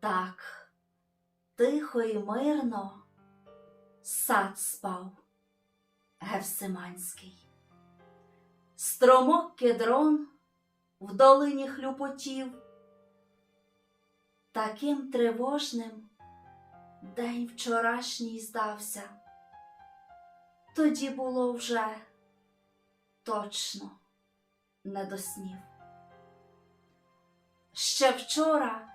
Так, тихо і мирно сад спав Гевсиманський. Стромок кедрон в долині хлюпотів. Таким тривожним день вчорашній здався. Тоді було вже точно не до снів. Ще вчора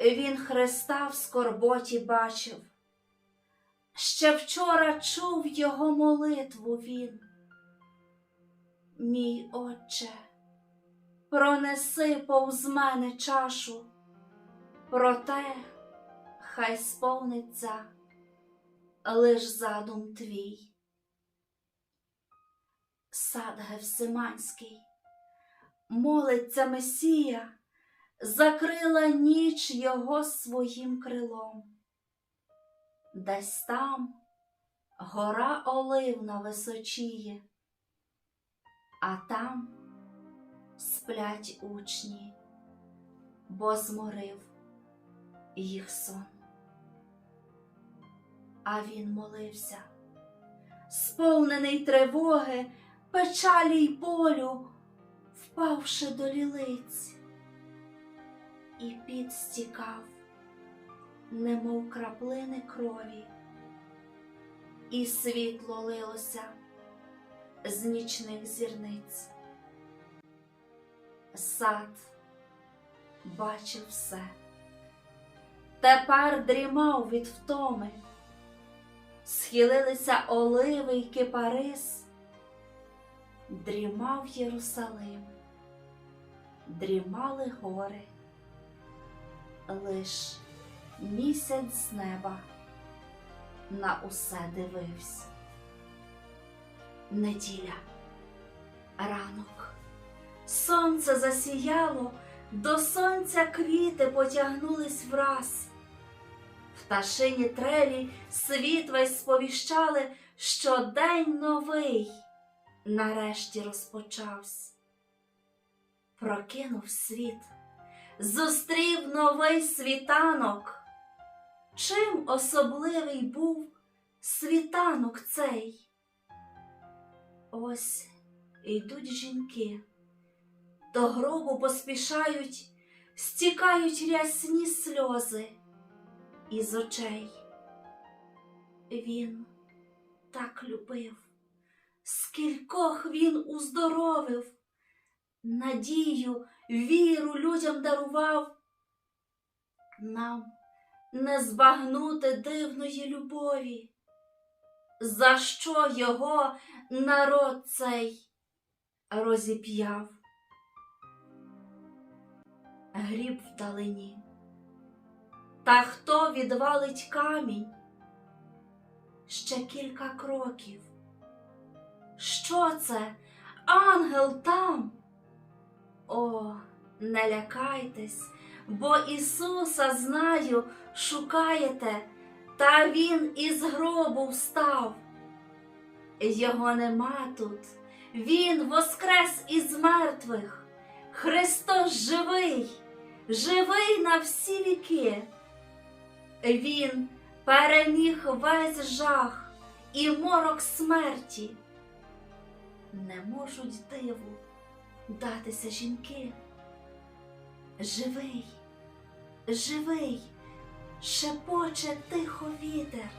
він Христа в скорботі бачив, ще вчора чув його молитву він. Мій отче, пронеси повз мене чашу, проте хай сповниться лиш задум твій. Сад Гевсиманський, молиться Месія, закрила ніч його своїм крилом. Десь там гора оливна височіє, а там сплять учні, бо зморив їх сон. А він молився, сповнений тривоги, печалі й болю, впавши до лілиць, і під стікав, немов краплини крові, і світло лилося з нічних зірниць. Сад бачив все, тепер дрімав від втоми, схилилися оливи й кипарис, дрімав Єрусалим, дрімали гори, лиш місяць з неба на усе дивився. Неділя, ранок, сонце засіяло, до сонця квіти потягнулись враз. Пташині трелі світ весь сповіщали, що день новий нарешті розпочався. Прокинув світ, зустрів новий світанок. Чим особливий був світанок цей? Ось йдуть жінки, до гробу поспішають, стікають рясні сльози із очей. Він так любив, скількох він уздоровив, надію, віру людям дарував. Нам не збагнути дивної любові, за що його народ цей розіп'яв. Гріб вдалині, та хто відвалить камінь? Ще кілька кроків. Що це? Ангел там? О, не лякайтесь, бо Ісуса знаю, шукаєте, та Він із гробу встав. Його нема тут, Він воскрес із мертвих. Христос живий, живий на всі віки. Він переміг весь жах і морок смерті. Не можуть диву датися жінки. Живий, живий, шепоче тихо вітер.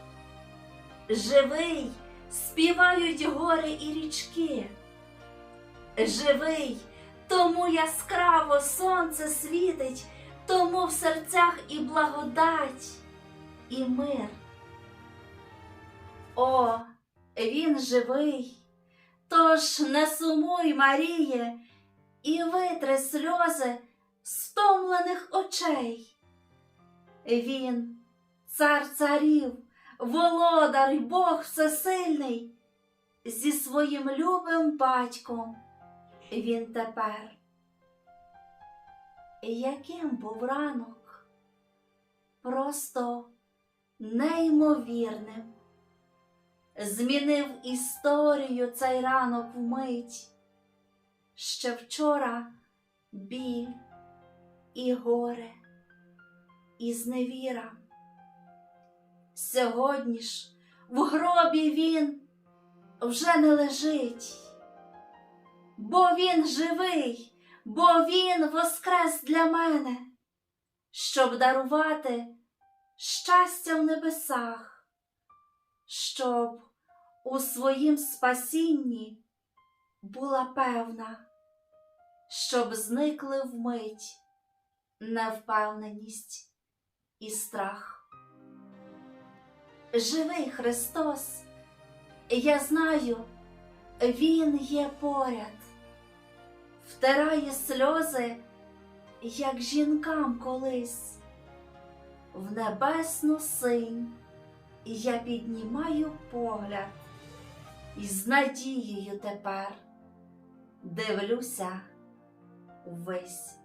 Живий, співають гори і річки. Живий, тому яскраво сонце світить, тому в серцях і благодать, і мир. О, він живий, тож не сумуй, Маріє, і витри сльози стомлених очей. Він, цар царів, володар й Бог всесильний, зі своїм любим батьком він тепер. Яким був ранок? Просто неймовірним. Змінив історію цей ранок вмить. Ще вчора біль і горе, і зневіра. Сьогодні ж в гробі він вже не лежить, бо він живий, бо він воскрес для мене, щоб дарувати щастя в небесах, щоб у своїм спасінні була певна, щоб зникли вмить невпевненість і страх. Живий Христос, я знаю, Він є поряд, втирає сльози, як жінкам колись, в небесну синь я піднімаю погляд і з надією тепер дивлюся увесь